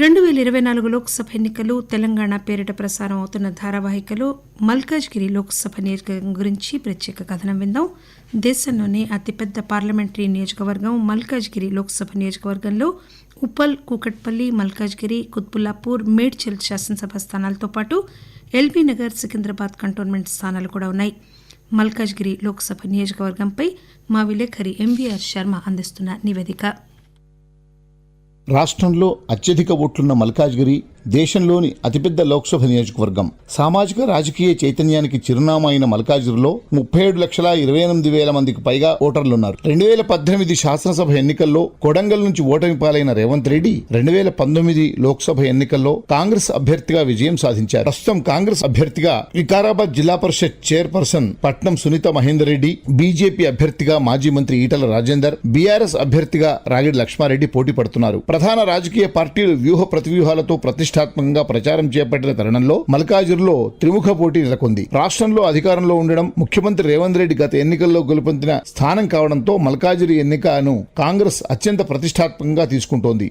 రెండు వేల ఇరవై నాలుగు లోక్సభ ఎన్నికలు తెలంగాణ పేరిట ప్రసారం అవుతున్న ధారావాహికలో మల్కాజ్గిరి లోక్సభ నియోజకవర్గం గురించి ప్రత్యేక కథనం విందాం. దేశంలోనే అతిపెద్ద పార్లమెంటరీ నియోజకవర్గం మల్కాజ్గిరి లోక్సభ నియోజకవర్గంలో ఉప్పల్ కూకట్పల్లి మల్కాజ్గిరి కుత్బుల్లాపూర్ మేడ్చల్ శాసనసభ స్థానాలతో పాటు ఎల్బీ నగర్ సికింద్రాబాద్ కంటోన్మెంట్ స్థానాలు కూడా ఉన్నాయి. మల్కాజ్గిరి లోక్సభ నియోజకవర్గంపై మా విలేకరి ఎంవీఆర్ శర్మ అందిస్తున్న నివేదిక. రాష్ట్రంలో అత్యధిక ఓట్లున్న మల్కాజ్గిరి దేశంలోని అతిపెద్ద లోక్సభ నియోజకవర్గం. సామాజిక రాజకీయ చైతన్యానికి చిరునామా అయిన మల్కాజ్గిరిలో ముప్పై ఏడు లక్షల ఇరవై ఎనిమిది వేల మందికి పైగా ఓటర్లున్నారు. రెండు వేల పద్దెనిమిది శాసనసభ ఎన్నికల్లో కొడంగల్ నుంచి ఓటమి పాలైన రేవంత్ రెడ్డి రెండు వేల పంతొమ్మిది లోక్సభ ఎన్నికల్లో కాంగ్రెస్ అభ్యర్థిగా విజయం సాధించారు. ప్రస్తుతం కాంగ్రెస్ అభ్యర్థిగా వికారాబాద్ జిల్లా పరిషత్ చైర్పర్సన్ పట్నం సునీత మహేందర్ రెడ్డి బీజేపీ అభ్యర్థిగా మాజీ మంత్రి ఈటల రాజేందర్ బీఆర్ఎస్ అభ్యర్థిగా రాగిడి లక్ష్మారెడ్డి పోటీ పడుతున్నారు. ప్రధాన రాజకీయ పార్టీలు వ్యూహ ప్రతివ్యూహాలతో ప్రతిష్టాత్మకంగా ప్రచారం చేపట్టిన తరుణంలో మల్కాజుర్లో త్రిముఖ పోటీ నెలకొంది. రాష్ట్రంలో అధికారంలో ఉండడం ముఖ్యమంత్రి రేవంత్ రెడ్డి గత ఎన్నికల్లో గెలుపొందిన స్థానం కావడంతో మల్కాజిరి ఎన్నికను కాంగ్రెస్ అత్యంత ప్రతిష్టాత్మకంగా తీసుకుంటోంది.